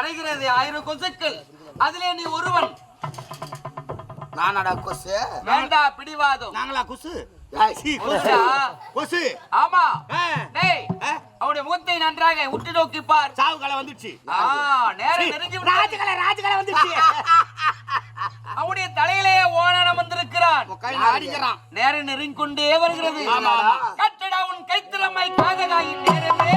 மறைகிறது ஆயிரம் கொசுக்கள். அதிலே நீ ஒருவன். நானடா கொசு. வேண்டா பிடிவாதம். நாங்களா கொசு? கொசா? கொசு. ஆமா. ஆ. டேய் ஆ. அவனுடைய முகத்தை நன்றாக உற்று நோக்கி பார். சாவு காலம் வந்துடுச்சு. ஆ, நேரம் நெருங்கி. ராஜகலை ராஜகலை வந்துடுச்சு. அவனுடைய தலையிலே ஓணனம் வந்திருக்கிறான் அடிக்கிறான். நேரம் நெருங்கி கொண்டே வருகிறது. கட்டடா உன் கைத்திறமை காதகாயின் நேரமே.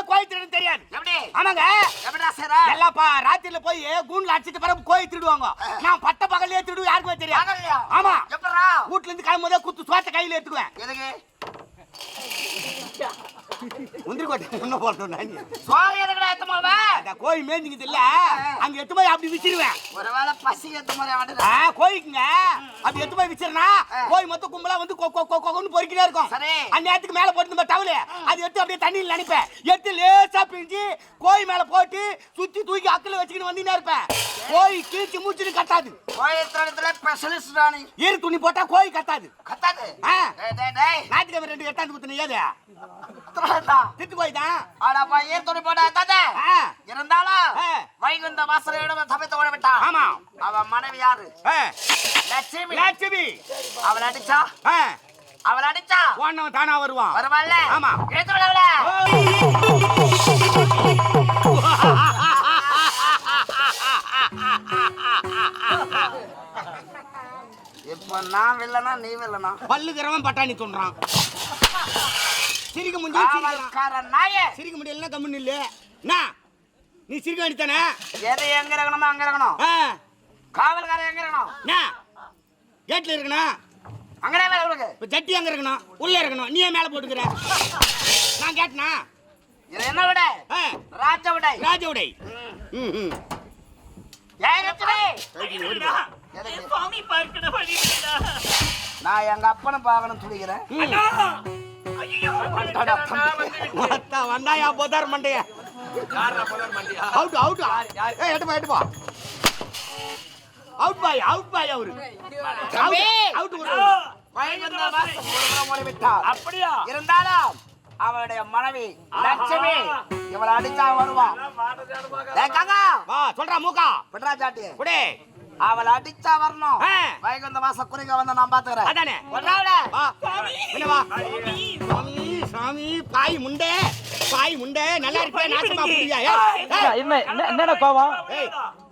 யாருமே கோயில் திருடன் தெரியாது எப்படி? ஆமாங்க எப்படிடா செய்ற? எல்லாம் பா ராத்திரில போய் கூண்டுல அடிச்சிட்டு பிறகு கோயில் திருடுவாங்க நான் பட்ட பகல்லே திருடு யாருக்குமே தெரியாது? ஆமா எப்படிடா? வீட்ல இருந்து கிளம்பும்போதே குத்து சோத்த கையில எடுத்துக்குவேன் எதுக்கு? முந்திரி கோட்டை முன்ன போட்டோம் நான் சோறு எதுக்குடா எத்த மாவ? அந்த கோயில் மேய்ஞ்சிக்கிது இல்ல. அங்க எத்து போய் அப்படி விச்சிருவேன் ஒருவேளை பசி எத்த மாதிரி ஆ, வந்துடுறா. கோயிலுக்குங்க. அப்படி எத்து போய் விச்சிருனா கோயில் மொத்த கும்பலா வந்து கொ கொ கொன்னு பொறுக்கிட்டே இருக்கும். சரி. அந்த நேரத்துக்கு மேல போட்டு நம்ம டவுலு. அது எடுத்து அப்படியே தண்ணியில் நினைப்பேன். எடுத்து லேசா பிரிஞ்சு கோயில் மேல போட்டு சுத்தி தூக்கி அக்கில வச்சுக்கிட்டு வந்தீங்கன்னா இருப்பேன். கோயில் கீழ்ச்சி மூச்சுன்னு கத்தாது. கோயில். ஈர துணி போட்டா கோயில் கத்தாது. கத்தாது. ஞாயிற்றுக்கிழமை ரெண்டு எட்டாந்து குத்துன ஏது திருடன்டா. திட்டு தான் ஆடாப்பா, ஏன் துணி போட்டா கத்தாது? ஆ. இருந்தாலும். வைகுந்த வாசலையோட தப்பித்து ஓட விட்டான் ஆமா. அவன் மனைவி யாரு. லட்சுமி. லட்சுமி. அவள் அடிச்சா? ஆ. அவள் அடிச்சா? ஓடினவன் தானா வருவான். வருவாள்ல ஆமா. எடுத்து விடவுல இப்ப நான் வில்லனா நீ வில்லனா? பல்லுக்கிறவன் பட்டாணி தோன்றான். சிரிக்க முடியும் நாயே சிரிக்க முடியலன்னா கம்முன்னு இல்ல என்ன நீ சிரிக்க வேண்டியதானே எது எங்க இருக்கணுமோ அங்க இருக்கணும். ஆ. காவல்காரன் எங்க இருக்கணும்? கேட்ல இருக்கணும். அங்கடே கொடுக்கு. இப்போ ஜட்டி அங்க இருக்கணும். உள்ள இருக்கணும். நீ ஏன் மேல போட்டுக்கிற? நான் கேட்டனா? இது என்ன விட? ஆ. ராஜ விடை. ராஜ உடை ம். ம் ஏய் லட்சுமி எதுக்கு? நான் எங்க அப்பனை பார்க்கணும் துடிக்கிறேன் வந்தாயா போதார் மண்டைய. அவுட் அவுட் ஏய் எட்டுப்பா எட்டுப்பா அவுட் பாய் அவுட் பாய் அவரு! அவுட். அப்படியா? இருந்தாலும் அவளுடைய மனைவி லட்சுமி இவளை அடிச்சா வருவான். சொல்றா மூக்கா. சாட்டி. குடே. அவளை அடிச்சா வரணும். ஆ. வைகுந்த வாச குறிக்க வந்து நான் பாத்துக்கிறேன். அதானே? விட்றாவுல. வா. என்ன வா? சாமி. சாமி பாய் முண்டே. பாய் முண்டே நல்லா இருப்பே நாசமா புரியா? என்ன? என்ன என்ன- என்னென்ன கோவம்? ஏய்.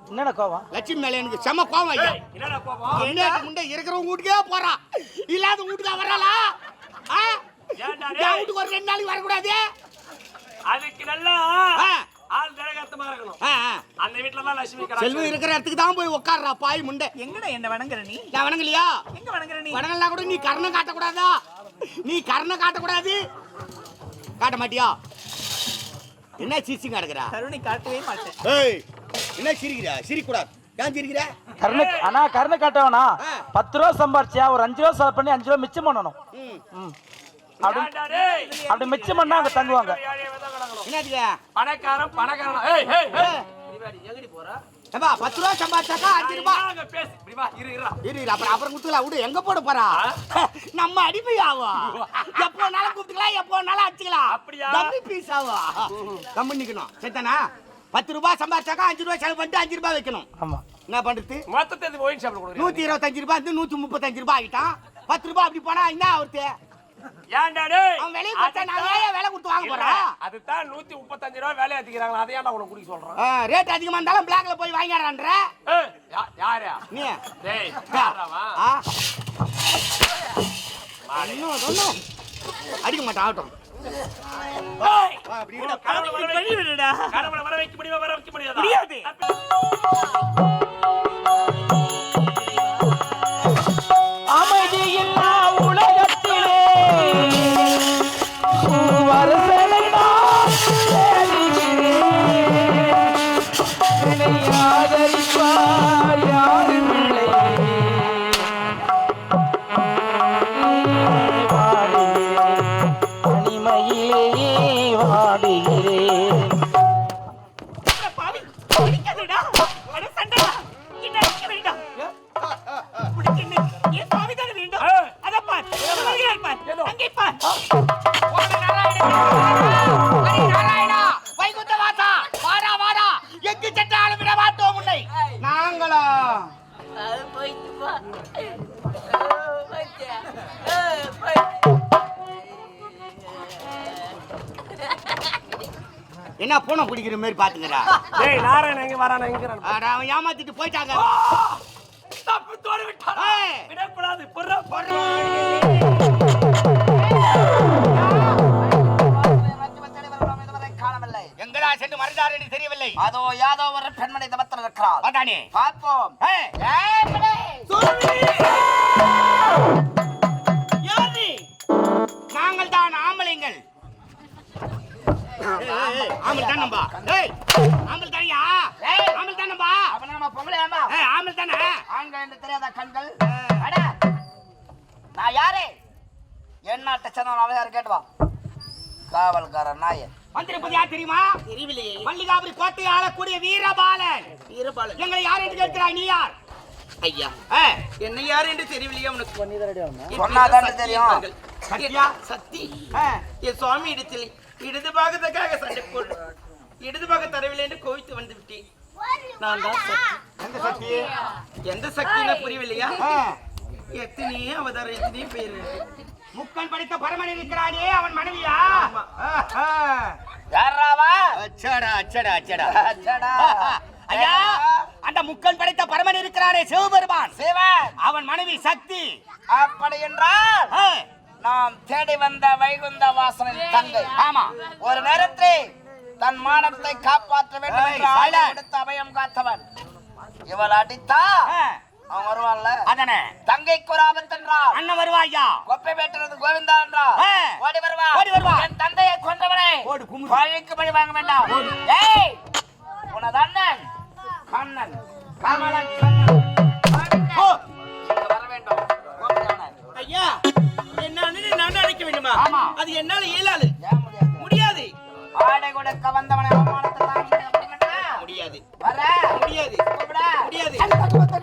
என்னென்ன கோவம்? லட்சுமி மேல எனக்கு செம கோவம் ஐயா. என்ன? முண்டை இருக்கிறவங்க வீட்டுக்கே போறா. இல்லாத வீட்டுக்கா வராளா வீட்டுக்கு ஒரு ரெண்டு நாளைக்கு வரக்கூடாது. அதுக்கு நல்லா ஆள் திரகத்தமா இருக்கணும். அந்த தான் லட்சுமி இருக்கிற இடத்துக்கு தான் போய் உட்கார்றா பாய் முண்டை. எங்கடா என்ன வணங்குற நீ? நான் வணங்கலையா? எங்க வணங்குற நீ? வணங்கலாம் கூட நீ கருணை காட்டக்கூடாதா? நீ கருணை காட்டக்கூடாது. காட்ட மாட்டியா? என்ன சிரிச்சு கிடக்குறா? கருணை காட்டவே மாட்டேன். ஏய் என்ன சிரிக்கிற? சிரிக்கூடாது ஏன் சிரிக்கிற? கருணை அண்ணா கருணை காட்டவனா. பத்து ரூபா சம்பாரிச்சியா? ஒரு அஞ்சு ரூபா செலவு பண்ணி அஞ்சு ரூபா மிச்சம் பண்ணணும். அப்படி? அப்படி மிச்சம் பண்ணா அங்க தங்குவாங்க. என்னதுக்கு பணக்காரன் பணக்காரன்? ஏய் ஏய் ஏய். ஏப்பா பத்து ரூபா சம்பாதிச்சாக்கா அஞ்சு ரூபாய் நாங்க பேசி. இப்படி வா இரு இருடா இரு இரு, அப்புறம் அப்புறம் குத்துக்கலாம் விடு எங்க போட போறா? நம்ம அடிமை ஆகும் எப்போ வேணாலும் கூப்பிட்டுக்கலாம் எப்போ வேணாலும் அடிச்சுக்கலாம். அப்படியா? பீஸ் ஆகும் கம்மி நிக்கணும். சரிதானா? பத்து ரூபாய் சம்பாதிச்சாக்கா அஞ்சு ரூபாய் செலவு பண்ணிட்டு அஞ்சு ரூபாய் வைக்கணும். ஆமா. என்ன பண்றது? மொத்தத்தை ஒயின் கொடுக்குறேன் நூத்தி இருபத்தஞ்சு ரூபாய் இருந்து நூத்தி முப்பத்தஞ்சு ரூபாய் ஆகிட்டான். பத்து ரூபாய் அப்படி போனா என்ன அவர்த்து ஏன்டா டேய்? அவன் வெளியே கொடுத்தா நாங்க ஏன் விலை கொடுத்து வாங்க போறோம் அதுதான் நூத்தி முப்பத்தஞ்சு ரூபாய் வேலையை ஏத்திக்கிறாங்களா அதை ஏன்டா உனக்கு குடிக்க சொல்றேன். ரேட் அதிகமா இருந்தாலும் பிளாக்ல போய் வாங்கிடுறான்ற. யாரு? நீ. டேய் யாராவா? இன்னும் ஒன்றும் அடிக்க மாட்டான் ஆகட்டும். வர வைக்க முடியாதா? என்ன பூனை பிடிக்கிற மாதிரி பாத்துக்கிறா? டேய் நாராயணன் எங்க வரானா எங்க அவன் ஏமாத்திட்டு போயிட்டாங்க. தப்பி தோறி விட்டானா? ஏய். விடக்கூடாது புறா புறா எங்கடா சென்று மறைந்தார் என்று தெரியவில்லை. அதோ யாதோ ஒரு பெண்மணி தபத்தில் இருக்கிறார் அதானே பார்ப்போம். ஏய், ஏய். நாங்கள் தான் ஆம்பளைங்கள். ஆம்பளை தான் நம்பா? ஏய் ஆம்பளை தானியா ஏய். ஆம்பளை தான் நம்பா? அவன் நம்ம பொம்பளை ஏம்பா ஏய் ஆம்பளை தானே? ஆண்கள் என்று தெரியாத கண்கள். அட நான் யாரு? என் நாட்டை சேர்ந்தவன் அவன் யாரு கேட்டு வா. காவல்காரன் நாய வந்திருப்பது யார் தெரியுமா? தெரியவில்லையே. மல்லிகாபுரி கோட்டையை ஆளக்கூடிய வீரபாலன். வீரபாலன். எங்களை யார் என்று கேட்கிறாய்? நீ யார்? ஐயா. என்ன யார் என்று தெரியவில்லையா உனக்கு. சொன்னாதானே தெரியும். சத்யா? சக்தி என் சுவாமி இடத்தில் இடது பாகத்துக்காக சண்டை போடு. இடது பாகம் தரவில்லை என்று கோவித்து வந்து விட்டேன் நான் தான் எந்த சக்தி? எந்த சக்தின்னு புரியவில்லையா? எத்தனையோ அவதாரம் எத்தனையோ பேர். முக்கன் படித்த பரமன் இருக்கிறானே அவன் மனைவியா? ஆமா. ஆஹா. யாராவா அச்சடா அச்சடா அச்சடா. அச்சடா. ஐயா அந்த முக்கன் படைத்த பரமன் இருக்கிறானே சிவபெருமான். சிவன். அவன் மனைவி சக்தி. அப்படி என்றால் நாம் தேடி வந்த வைகுந்த வாசனின் தங்கை. ஆமா. ஒரு நேரத்தில் தன் மானத்தை காப்பாற்ற வேண்டும் என்று. எடுத்து அபயம் காத்தவன். இவள் அடித்தா? அவன் வருவான்ல? அதானே. தங்கைக்கு ஒரு ஆபத்து என்றால்? அண்ணன் வருவாயா? கொப்பை வெட்டுறது கோவிந்தா என்றால். ஓடி வருவா. ஓடி வருவா. என் தந்தையை கொன்றவனே ஓடு, குமுறு. பழிக்கு பழி வாங்க வேண்டாம். ஏய் உனது அண்ணன். கண்ணன். கமலன் கண்ணன் வர வேண்டும். ஐயா. ஆமா. அது என்னால இயலாது. முடியாது. ஆடை கூட கவந்தவனே